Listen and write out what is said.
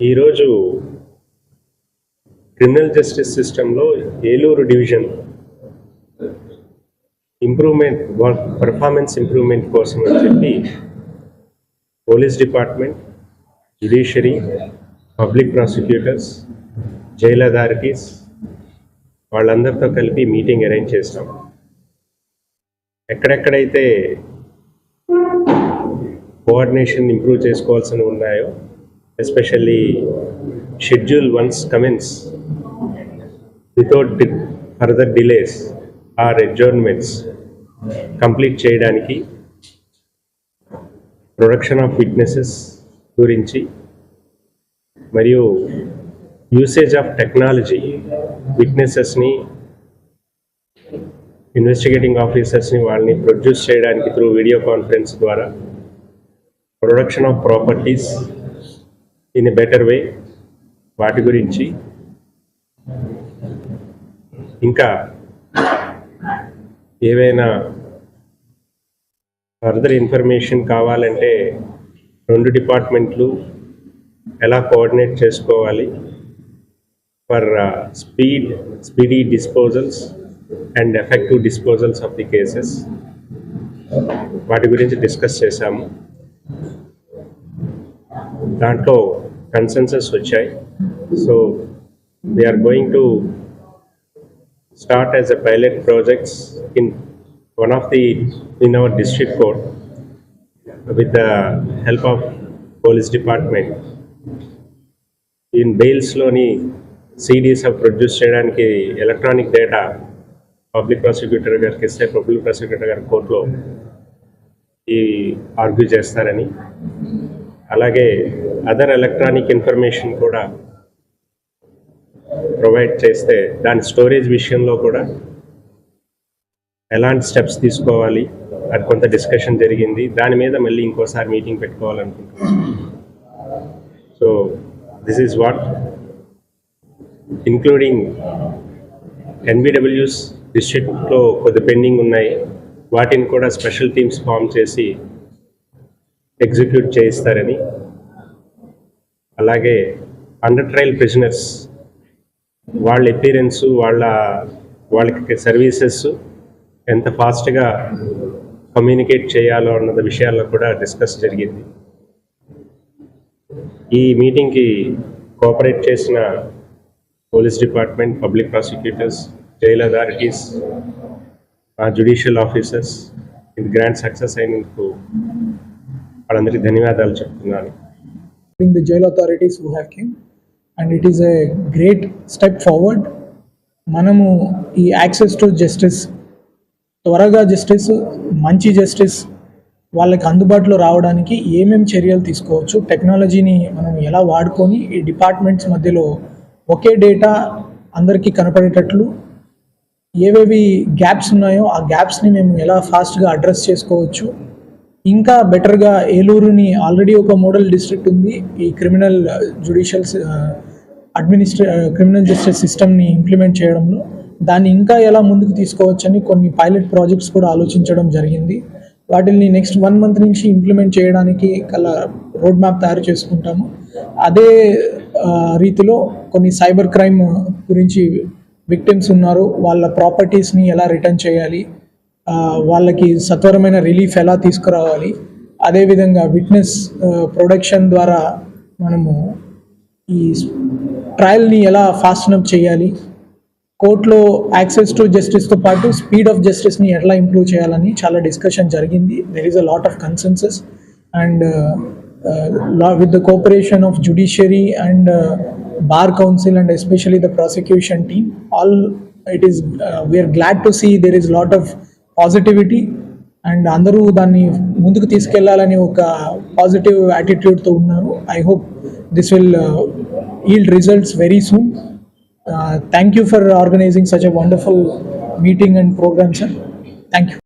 ఈరోజు criminal justice సిస్టంలో Eluru division improvement work performance improvement కోసం అని చెప్పి police department judiciary public prosecutors jail authorities వాళ్ళందరితో కలిపి మీటింగ్ అరేంజ్ చేస్తాం. ఎక్కడెక్కడైతే కోఆర్డినేషన్ ఇంప్రూవ్ చేసుకోవాల్సి ఉన్నాయో especially schedule once commence without further delays or adjournments complete చేయడానికి ప్రొడక్షన్ ఆఫ్ విట్నెసెస్ గురించి మరియు యూసేజ్ ఆఫ్ టెక్నాలజీ విట్నెసెస్ని ఇన్వెస్టిగేటింగ్ ఆఫీసర్స్ని వాళ్ళని ప్రొడ్యూస్ చేయడానికి త్రూ వీడియో కాన్ఫరెన్స్ ద్వారా production of properties in a better way వాటి గురించి ఇంకా ఏవైనా ఫర్దర్ ఇన్ఫర్మేషన్ కావాలంటే రెండు డిపార్ట్మెంట్లు ఎలా కోఆర్డినేట్ చేసుకోవాలి for speed speedy disposals and effective disposals of the cases వాటి గురించి డిస్కస్ చేశాము. దాంట్లో కన్సెన్సెస్ వచ్చాయి. So we're going to start as a pilot projects in one of the in our district court with the help of police department in బెయిల్స్లోని CDs produce చేయడానికి electronic data public prosecutor గారికి ఇస్తే public prosecutor గారి కోర్టులో ఈ argue చేస్తారని. అలాగే other electronic information కూడా provide చేస్తే దాని స్టోరేజ్ విషయంలో కూడా ఎలాంటి స్టెప్స్ తీసుకోవాలి అది కొంత డిస్కషన్ జరిగింది. దాని మీద మళ్ళీ ఇంకోసారి meeting పెట్టుకోవాలనుకుంటున్నాను. So this is what including NBWs డిస్ట్రిక్ట్లో కొద్ది పెండింగ్ ఉన్నాయి. వాటిని కూడా స్పెషల్ టీమ్స్ ఫామ్ చేసి ఎగ్జిక్యూట్ చేయిస్తారని. అలాగే అండర్ ట్రయల్ ప్రిజనర్స్ వాళ్ళ ఎపీరెన్స్ వాళ్ళ వాళ్ళకి సర్వీసెస్ ఎంత ఫాస్ట్గా కమ్యూనికేట్ చేయాలో అన్న విషయాల్లో కూడా డిస్కస్ జరిగింది. ఈ మీటింగ్కి కోఆపరేట్ చేసిన police department public prosecutors jail authorities judicial officers ఇది గ్రాండ్ సక్సెస్ అయినందుకు వాళ్ళందరికీ ధన్యవాదాలు చెప్తున్నాను. Including the jail authorities who have came and it is a great step forward. మనము ఈ యాక్సెస్ టు జస్టిస్ త్వరగా జస్టిస్ మంచి జస్టిస్ వాళ్ళకి అందుబాటులో రావడానికి ఏమేమి చర్యలు తీసుకోవచ్చు టెక్నాలజీని మనం ఎలా వాడుకొని ఈ డిపార్ట్మెంట్స్ మధ్యలో ఒకే డేటా అందరికీ కనపడేటట్లు ఏవేవి గ్యాప్స్ ఉన్నాయో ఆ గ్యాప్స్ని మేము ఎలా ఫాస్ట్గా అడ్రస్ చేసుకోవచ్చు ఇంకా బెటర్గా ఏలూరుని ఆల్రెడీ ఒక మోడల్ డిస్ట్రిక్ట్ ఉంది. ఈ క్రిమినల్ జుడిషియల్ అడ్మినిస్ట్రే క్రిమినల్ జస్టిస్ సిస్టమ్ని ఇంప్లిమెంట్ చేయడంలో. దాన్ని ఇంకా ఎలా ముందుకు తీసుకోవచ్చని కొన్ని పైలట్ ప్రాజెక్ట్స్ కూడా ఆలోచించడం జరిగింది. వాటిని నెక్స్ట్ వన్ మంత్ నుంచి ఇంప్లిమెంట్ చేయడానికి కల రోడ్ మ్యాప్ తయారు చేసుకుంటాము. అదే uh, రీతిలో కొన్ని సైబర్ క్రైమ్ గురించి విక్టిమ్స్ ఉన్నారు. వాళ్ళ ప్రాపర్టీస్ని ఎలా రిటర్న్ చేయాలి? వాళ్ళకి సత్వరమైన రిలీఫ్ ఎలా తీసుకురావాలి? అదేవిధంగా విట్నెస్ ప్రొడక్షన్ ద్వారా మనము ఈ ట్రయల్ని ఎలా ఫాస్ట్ అప్ చేయాలి? కోర్టులో యాక్సెస్ టు జస్టిస్తో పాటు స్పీడ్ ఆఫ్ జస్టిస్ని ఎట్లా ఇంప్రూవ్ చేయాలని చాలా డిస్కషన్ జరిగింది. There is a lot of consensus and law with the cooperation of judiciary and bar council and especially the prosecution team all it is we're glad to see there is lot of positivity and అందరూ దాన్ని ముందుకు తీసుకెళ్ళాలని ఒక positive యాటిట్యూడ్తో ఉన్నారు. I hope this will yield results very soon thank you for organising such a wonderful meeting and programme sir thank you